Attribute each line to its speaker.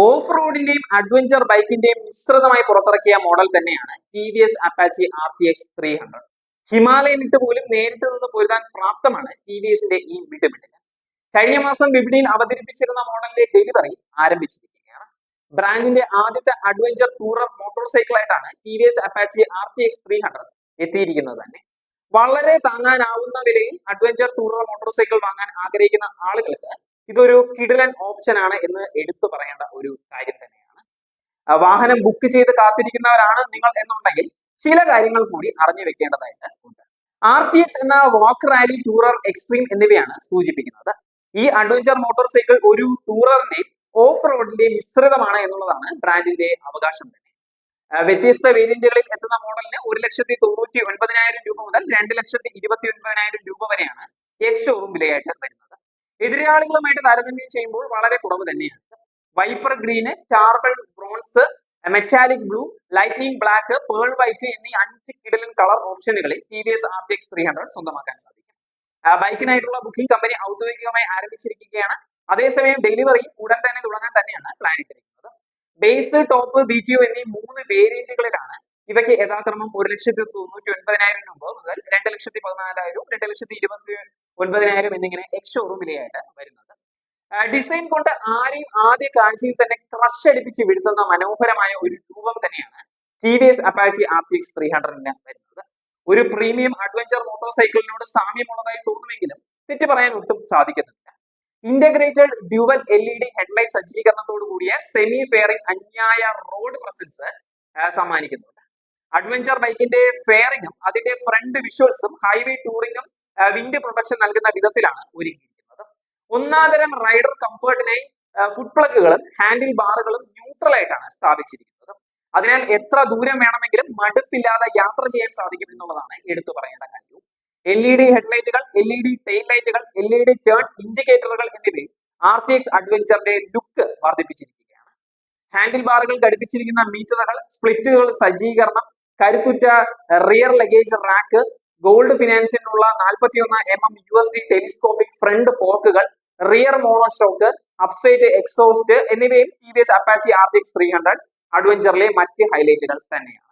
Speaker 1: Of റോഡിന്റെയും adventure ബൈക്കിന്റെയും മിശ്രിതമായി പുറത്തിറക്കിയ model തന്നെയാണ് T V S Apache R T X three hundred. Himalayan ഇട്ട് പോലും നേരിട്ട് നിന്ന് പൊരുതാൻ പ്രാപ്തമാണ് ടി വി എസിന്റെ ഈ വിട്ടുമിട്ടൽ കഴിഞ്ഞ മാസം വിപണിയിൽ അവതരിപ്പിച്ചിരുന്ന മോഡലിന്റെ ഡെലിവറി ആരംഭിച്ചിരിക്കുകയാണ്. ബ്രാൻഡിന്റെ ആദ്യത്തെ അഡ്വഞ്ചർ ടൂറർ മോട്ടോർ സൈക്കിൾ ആയിട്ടാണ് T V S Apache R T X three hundred എത്തിയിരിക്കുന്നത് തന്നെ. വളരെ താങ്ങാനാവുന്ന വിലയിൽ അഡ്വഞ്ചർ ടൂറർ മോട്ടോർ സൈക്കിൾ വാങ്ങാൻ ആഗ്രഹിക്കുന്ന ആളുകൾക്ക് ഇതൊരു കിടിലൻ ഓപ്ഷൻ ആണ് എന്ന് എടുത്തു പറയേണ്ട ഒരു കാര്യം തന്നെയാണ്. വാഹനം ബുക്ക് ചെയ്ത് കാത്തിരിക്കുന്നവരാണ് നിങ്ങൾ എന്നുണ്ടെങ്കിൽ ചില കാര്യങ്ങൾ കൂടി അറിഞ്ഞു വെക്കേണ്ടതായിട്ട് ഉണ്ട്. ആർ ടി എക്സ് എന്ന വാക്ക് റാലി ടൂറർ എക്സ്ട്രീം എന്നിവയാണ് സൂചിപ്പിക്കുന്നത്. ഈ അഡ്വഞ്ചർ മോട്ടോർ സൈക്കിൾ ഒരു ടൂററിന്റെയും ഓഫ് റോഡിന്റെ മിശ്രിതമാണ് എന്നുള്ളതാണ് ബ്രാൻഡിന്റെ അവകാശം തന്നെ. വ്യത്യസ്ത വേരിയന്റുകളിൽ എത്തുന്ന മോഡലിന് ഒരു ലക്ഷത്തി തൊണ്ണൂറ്റി ഒൻപതിനായിരം രൂപ മുതൽ രണ്ട് ലക്ഷത്തി ഇരുപത്തി ഒൻപതിനായിരം രൂപ വരെയാണ് എക്സ് ഷോറൂം വിലയായിട്ട് വരുന്നത്. എതിരാളികളുമായിട്ട് താരതമ്യം ചെയ്യുമ്പോൾ വളരെ കുറവ് തന്നെയാണ്. Viper green carbon bronze metallic blue lightning black pearl white എന്നീ അഞ്ച് കിടലൻ colour ഓപ്ഷനുകളിൽ T V S R T X three hundred സ്വന്തമാക്കാൻ സാധിക്കും. ബൈക്കിനായിട്ടുള്ള ബുക്കിംഗ് കമ്പനി ഔദ്യോഗികമായി ആരംഭിച്ചിരിക്കുകയാണ്. അതേസമയം ഡെലിവറി ഉടൻ തന്നെ തുടങ്ങാൻ തന്നെയാണ് പ്ലാൻ ഇട്ടിരിക്കുന്നത്. ബേസ് ടോപ്പ് ബി ടി എന്നീ മൂന്ന് വേരിയന്റുകളിലാണ് ഇവയ്ക്ക് യഥാക്രമം ഒരു ലക്ഷത്തി തൊണ്ണൂറ്റി ഒൻപതിനായിരം രൂപ മുതൽ രണ്ട് ലക്ഷത്തി പതിനാലായിരവും രണ്ട് ലക്ഷത്തി ഇരുപത്തി ഒൻപതിനായിരം എന്നിങ്ങനെ എക്സ് ഷോറൂം വിലയായിട്ട് വരുന്നത്. ഡിസൈൻ കൊണ്ട് ആരെയും ആദ്യ കാഴ്ചയിൽ തന്നെ ക്രഷ് അടിപ്പിച്ച് വീഴ്ത്തുന്ന മനോഹരമായ ഒരു രൂപം തന്നെയാണ് T V S Apache R T X three ഹൺഡ്രഡിന് വരുന്നത്. ഒരു പ്രീമിയം അഡ്വഞ്ചർ മോട്ടോർ സൈക്കിളിനോട് സാമ്യമുള്ളതായി തോന്നുമെങ്കിലും തെറ്റ് പറയാൻ ഒട്ടും സാധിക്കുന്നില്ല. Integrated dual L E D headlight സജ്ജീകരണത്തോടു കൂടിയ സെമി ഫെയറിംഗ് അന്യായ റോഡ് പ്രസൻസ് സമ്മാനിക്കുന്നുണ്ട്. അഡ്വഞ്ചർ ബൈക്കിന്റെ ഫെയറിംഗും അതിന്റെ ഫ്രണ്ട് വിഷ്വൽസും ഹൈവേ ടൂറിംഗും വിൻഡ് പ്രൊട്ടക്ഷൻ നൽകുന്ന വിധത്തിലാണ് ഒരുക്കിയിരിക്കുന്നത്. ഒന്നാതരം റൈഡർ കംഫർട്ടിനായി ഫുഡ് പ്ലഗുകളും ഹാൻഡിൽ ബാറുകളും ന്യൂട്രൽ ആയിട്ടാണ് സ്ഥാപിച്ചിരിക്കുന്നത്. അതിനാൽ എത്ര ദൂരം വേണമെങ്കിലും മടുപ്പില്ലാതെ യാത്ര ചെയ്യാൻ സാധിക്കും എന്നുള്ളതാണ് എടുത്തു പറയേണ്ട കാര്യം. എൽ ഇ ഡി ഹെഡ്ലൈറ്റുകൾ എൽ ഇ ഡി ടെയിൽ ലൈറ്റുകൾ എൽ ഇ ഡി ടേൺ ഇൻഡിക്കേറ്ററുകൾ എന്നിവയിൽ ആർ ടി എക്സ് അഡ്വഞ്ചറിന്റെ ലുക്ക് വർദ്ധിപ്പിച്ചിരിക്കുകയാണ്. ഹാൻഡിൽ ബാറുകൾ ഘടിപ്പിച്ചിരിക്കുന്ന മീറ്ററുകൾ സ്പ്ലിറ്റുകൾ സജ്ജീകരണം കരുത്തുറ്റ റിയർ ലഗേജ് റാക്ക് ഗോൾഡ് ഫിനാൻസിനുള്ള നാൽപ്പത്തിയൊന്ന് M M U S D telescopic front ഫോർക്കുകൾ rear monoshock upswept exhaust എന്നിവയും T V S Apache R T X three hundred അഡ്വഞ്ചറിലെ മറ്റ് ഹൈലൈറ്റുകൾ തന്നെയാണ്.